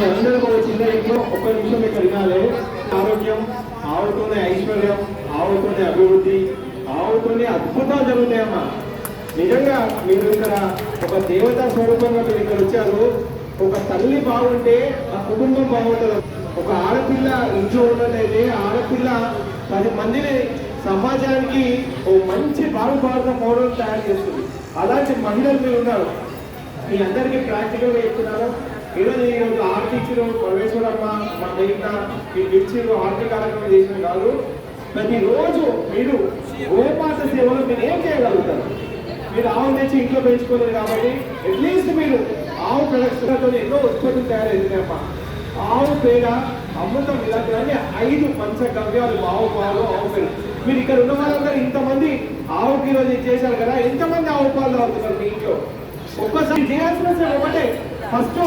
మీ అందరూ ఒక చిన్న ఒక్క నిమిషం కలిగాలి వినాలి ఆరోగ్యం ఆవుతోనే ఐశ్వర్యం ఆవుతోనే అభివృద్ధి ఆవుతోనే అద్భుతాలు జరుగుతాయమ్మా నిజంగా మీరు ఇక్కడ ఒక దేవతా స్వరూపంగా మీరు ఇక్కడ వచ్చారు. ఒక తల్లి బాగుంటే ఆ కుటుంబం బాగుంటుంది. ఒక ఆడపిల్ల ఇంట్లో ఉన్నట్లయితే ఆడపిల్ల పది మందిని సమాజానికి ఓ మంచి భారత మోడల్ తయారు చేస్తుంది. అలాంటి మహిళలు మీరు ఉన్నారు. మీ అందరికీ ప్రాక్టికల్గా చెప్తున్నారు చెప్తున్నాను. ఈరోజు ఈరోజు ఆర్టీసీలో పరమేశ్వరమ్మ మన దగ్గర ఈ మిర్చిలో ఆర్థిక కార్యక్రమం చేసిన కాదు ప్రతిరోజు మీరు గోమాత సేవలు మీరు ఏం చేయగలుగుతారు? మీరు ఆవు తెచ్చి ఇంట్లో పెంచుకోలేదు కాబట్టి అట్లీస్ట్ మీరు ఆవు ప్రొడక్ట్స్తో ఎన్నో ఉత్పత్తులు తయారైతున్నాయమ్మా ఆవు పేడ అమృతం ఇలాంటివన్నీ ఐదు పంచగవ్యాలు ఆవు పాలు ఆవు పేడ. మీరు ఇక్కడ ఉన్న వాళ్ళందరూ ఇంతమంది ఆవుకి ఈరోజు చేశారు కదా ఎంతమంది ఆవు పాలు తాగుతున్నారు మీ ఇంట్లో? ఒక్కసారి చేయాల్సిన ఒకటే. ఫస్ట్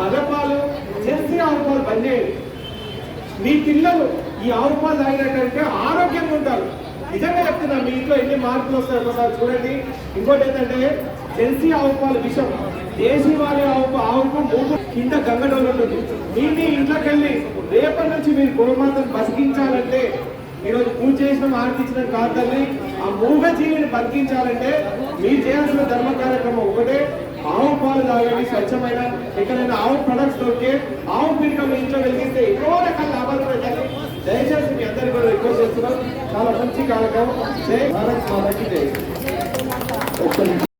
పదపాలు జెర్సీ ఆవు పాలు బంద్ చేయండి మీ పిల్లలు ఈ ఆవు పాలు తాగినట్టయితే ఆరోగ్యంగా ఉంటారు. నిజంగా చెప్తున్నా మీ ఇంట్లో ఎన్ని మార్పులు వస్తాయి ఒకసారి చూడండి. ఇంకోటి ఏంటంటే జెర్సీ ఆవు పాలు విషం. దేశీ వారి ఆవు ఆవుకు మూడు కింద గంగడోలు ఉంటుంది మీ మీ ఇంట్లోకి వెళ్ళి రేపటి నుంచి మీరు గోమాతను బతికించాలంటే ఈరోజు పూజ చేసిన ఆర్తించిన కాదు తల్లి. ఆ మూగ జీవిని బతికించాలంటే మీరు చేయాల్సిన ధర్మ కార్యక్రమం ఒకటే. తాగండి స్వచ్ఛమైన ఎక్కడైనా ఆవు ప్రొడక్ట్స్ దొరికే ఆవు పిడిక మీ ఇంట్లో వెలిగిస్తే ఎన్నో రకాల లాభాలు కూడా దయచేసి మీ అందరికీ కూడా రిక్వెస్ట్ చేస్తున్నాం. చాలా మంచి కార్యక్రమం. జై భారత్ మాతకి జై.